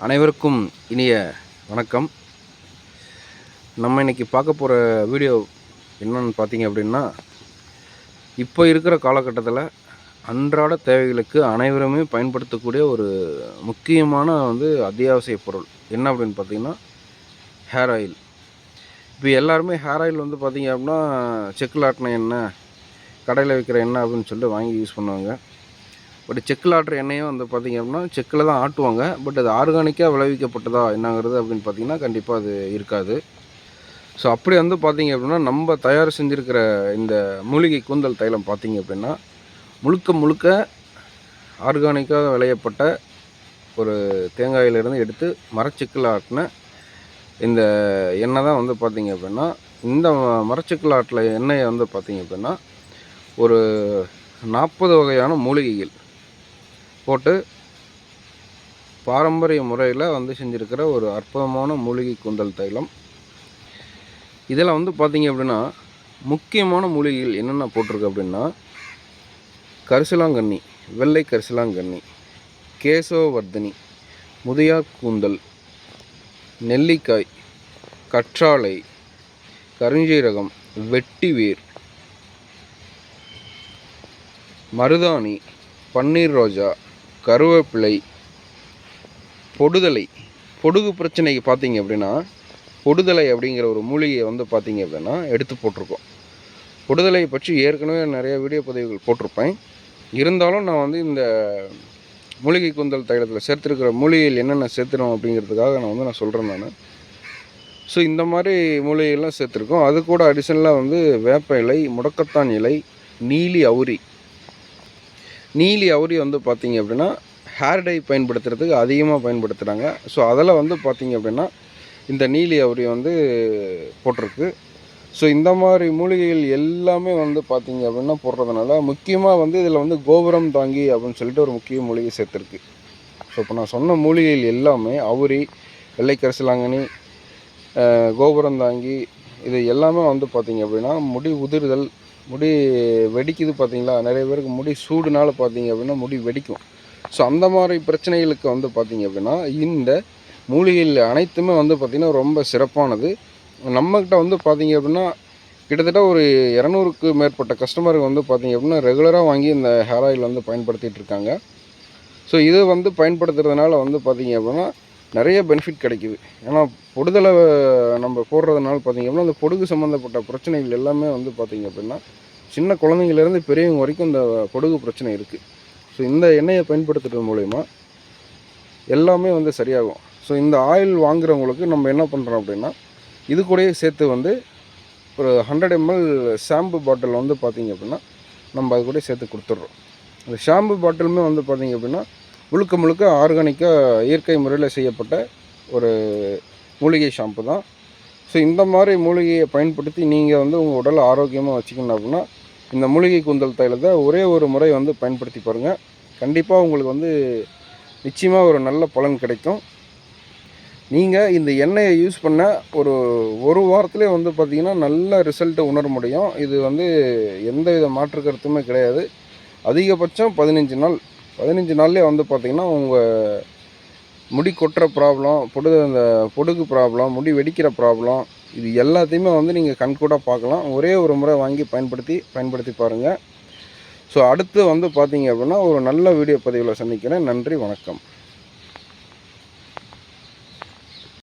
அனைவருக்கும் இனிய வணக்கம். நம்ம இன்றைக்கி பார்க்க போகிற வீடியோ என்னன்னு பார்த்தீங்க அப்படின்னா இப்போ இருக்கிற காலகட்டத்தில் அன்றாட தேவைகளுக்கு அனைவருமே பயன்படுத்தக்கூடிய ஒரு முக்கியமான வந்து அத்தியாவசிய பொருள். என்ன அப்படின்னு பார்த்தீங்கன்னா ஹேர் ஆயில் இப்போ எல்லாருமே ஹேர் ஆயில் வந்து பார்த்தீங்க அப்படின்னா செக்கில் ஆட்டின எண்ணெய் கடையில் விற்கிற எண்ணெய் அப்படின்னு சொல்லிட்டு வாங்கி யூஸ் பண்ணுவாங்க. பட் செக்கில் ஆட்டுற எண்ணெயும் வந்து பார்த்திங்க அப்படின்னா செக்கில் தான் ஆட்டுவாங்க. பட் அது ஆர்கானிக்காக விளைவிக்கப்பட்டதா என்னங்கிறது அப்படின்னு பார்த்தீங்கன்னா கண்டிப்பாக அது இருக்காது. ஸோ அப்படி வந்து பார்த்திங்க அப்படின்னா நம்ம தயார் செஞ்சுருக்கிற இந்த மூலிகை கூந்தல் தைலம் பார்த்திங்க அப்படின்னா முழுக்க முழுக்க ஆர்கானிக்காக விளையப்பட்ட ஒரு தேங்காயிலிருந்து எடுத்து மரச்செக்கில் ஆட்டின இந்த எண்ணெய் தான் வந்து பார்த்திங்க அப்படின்னா இந்த மரச்செக்கில் ஆட்டில் எண்ணெயை வந்து பார்த்தீங்க அப்படின்னா ஒரு நாற்பது வகையான மூலிகைகள். போட்டு பாரம்பரிய முறையில் வந்து செஞ்சுருக்கிற ஒரு அற்புதமான மூலிகை கூந்தல் தைலம். இதில் வந்து பார்த்திங்க அப்படின்னா முக்கியமான மூலிகைகள் என்னென்ன போட்டிருக்கு அப்படின்னா கரிசலாங்கண்ணி வெள்ளை கரிசலாங்கண்ணி கேசவவர்தினி முதியா கூந்தல் நெல்லிக்காய் கற்றாழை கருஞ்சீரகம் வெட்டிவேர் மருதாணி பன்னீர் ரோஜா கருவேப்பிலை பொடுதலை பொடுகு பிரச்சனைக்கு பார்த்தீங்க அப்படின்னா பொடுதலை அப்படிங்கிற ஒரு மூலிகையை வந்து பார்த்தீங்க அப்படின்னா எடுத்து போட்டிருக்கோம். பொடுதலை பற்றி ஏற்கனவே நிறைய வீடியோ பதிவுகள் போட்டிருப்பேன். இருந்தாலும் நான் வந்து இந்த மூலிகை கூந்தல் தைலத்தில் சேர்த்துருக்கிற மூலிகையில் என்னென்ன சேர்த்துறோம் அப்படிங்கிறதுக்காக நான் வந்து நான் சொல்கிறேன் நான். ஸோ இந்த மாதிரி மூலிகையெல்லாம் சேர்த்துருக்கோம். அது கூட அடிஷனலாக வந்து வேப்ப இலை முடக்கத்தான் இலை நீலி அவுரி நீலி அவுரி வந்து பார்த்திங்க அப்படின்னா ஹேர் டை பயன்படுத்துகிறதுக்கு அதிகமாக பயன்படுத்துகிறாங்க ஸோ அதில் வந்து பார்த்திங்க அப்படின்னா இந்த நீலி அவுரி வந்து போட்டிருக்கு. ஸோ இந்த மாதிரி மூலிகைகள் எல்லாமே வந்து பார்த்திங்க அப்படின்னா போடுறதுனால முக்கியமாக வந்து இதில் வந்து கோபுரம் தாங்கி அப்படின்னு சொல்லிட்டு ஒரு முக்கிய மூலிகை சேர்த்துருக்கு. ஸோ இப்போ நான் சொன்ன மூலிகைகள் எல்லாமே அவுரி வெள்ளைக்கரசிலாங்கனி கோபுரம் தாங்கி இது எல்லாமே வந்து பார்த்திங்க அப்படின்னா முடி உதிர்தல் முடி வெடிக்குது பார்த்தீங்களா? நிறைய பேருக்கு முடி சூடுனால பார்த்தீங்க அப்படின்னா முடி வெடிக்கும். ஸோ அந்த மாதிரி பிரச்சனைகளுக்கு வந்து பார்த்தீங்க அப்படின்னா இந்த மூலிகைகள் அனைத்துமே வந்து பார்த்திங்கன்னா ரொம்ப சிறப்பானது. நம்மக்கிட்ட வந்து பார்த்தீங்க அப்படின்னா கிட்டத்தட்ட ஒரு இரநூறுக்கு மேற்பட்ட கஸ்டமருக்கு வந்து பார்த்தீங்க அப்படின்னா ரெகுலராக வாங்கி இந்த ஹேர் ஆயில் வந்து பயன்படுத்திகிட்டு இருக்காங்க. ஸோ இது வந்து பயன்படுத்துறதுனால வந்து பார்த்தீங்க அப்படின்னா நிறைய பெனிஃபிட் கிடைக்குது. ஏன்னா பொடுதலை நம்ம போடுறதுனால பார்த்தீங்க அப்படின்னா அந்த பொடுகு சம்மந்தப்பட்ட பிரச்சனைகள் எல்லாமே வந்து பார்த்திங்க அப்படின்னா சின்ன குழந்தைங்கலேருந்து பெரியவங்க வரைக்கும் இந்த பொடுகு பிரச்சனை இருக்குது ஸோ இந்த எண்ணெயை பயன்படுத்துறது மூலயமா எல்லாமே வந்து சரியாகும். ஸோ இந்த ஆயில் வாங்குறவங்களுக்கு நம்ம என்ன பண்ணுறோம் அப்படின்னா இது கூடயே சேர்த்து வந்து ஒரு ஹண்ட்ரட் எம்எல் ஷாம்பு பாட்டில் வந்து பார்த்திங்க அப்படின்னா நம்ம அது கூட சேர்த்து கொடுத்துட்றோம். அந்த ஷாம்பு பாட்டிலுமே வந்து பார்த்தீங்க அப்படின்னா முழுக்க முழுக்க ஆர்கானிக்காக இயற்கை முறையில் செய்யப்பட்ட ஒரு மூலிகை ஷாம்பு தான். ஸோ இந்த மாதிரி மூலிகையை பயன்படுத்தி நீங்கள் வந்து உங்கள் உடலை ஆரோக்கியமாக வச்சுக்கணும் அப்படின்னா இந்த மூலிகை கூந்தல் தைலத்தை ஒரே ஒரு முறை வந்து பயன்படுத்தி பாருங்கள் கண்டிப்பாக உங்களுக்கு வந்து நிச்சயமாக ஒரு நல்ல பலன் கிடைக்கும். நீங்கள் இந்த எண்ணெயை யூஸ் பண்ண ஒரு ஒரு வாரத்திலே வந்து பார்த்திங்கன்னா நல்ல ரிசல்ட்டை உணர முடியும். இது வந்து எந்த வித மாற்று கருத்துமே கிடையாது. அதிகபட்சம் பதினஞ்சு நாள் பதினஞ்சு நாள்லேயே வந்து பார்த்திங்கன்னா உங்கள் முடி கொட்டுற ப்ராப்ளம் பொடுகு அந்த பொடுகு ப்ராப்ளம் முடி வெடிக்கிற ப்ராப்ளம் இது எல்லாத்தையுமே வந்து நீங்கள் கண்கூடாக பார்க்கலாம். ஒரே ஒரு முறை வாங்கி பயன்படுத்தி பயன்படுத்தி பாருங்கள் ஸோ அடுத்து வந்து பார்த்தீங்க அப்படின்னா ஒரு நல்ல வீடியோ பதிவில் சந்திக்கிறேன். நன்றி வணக்கம்.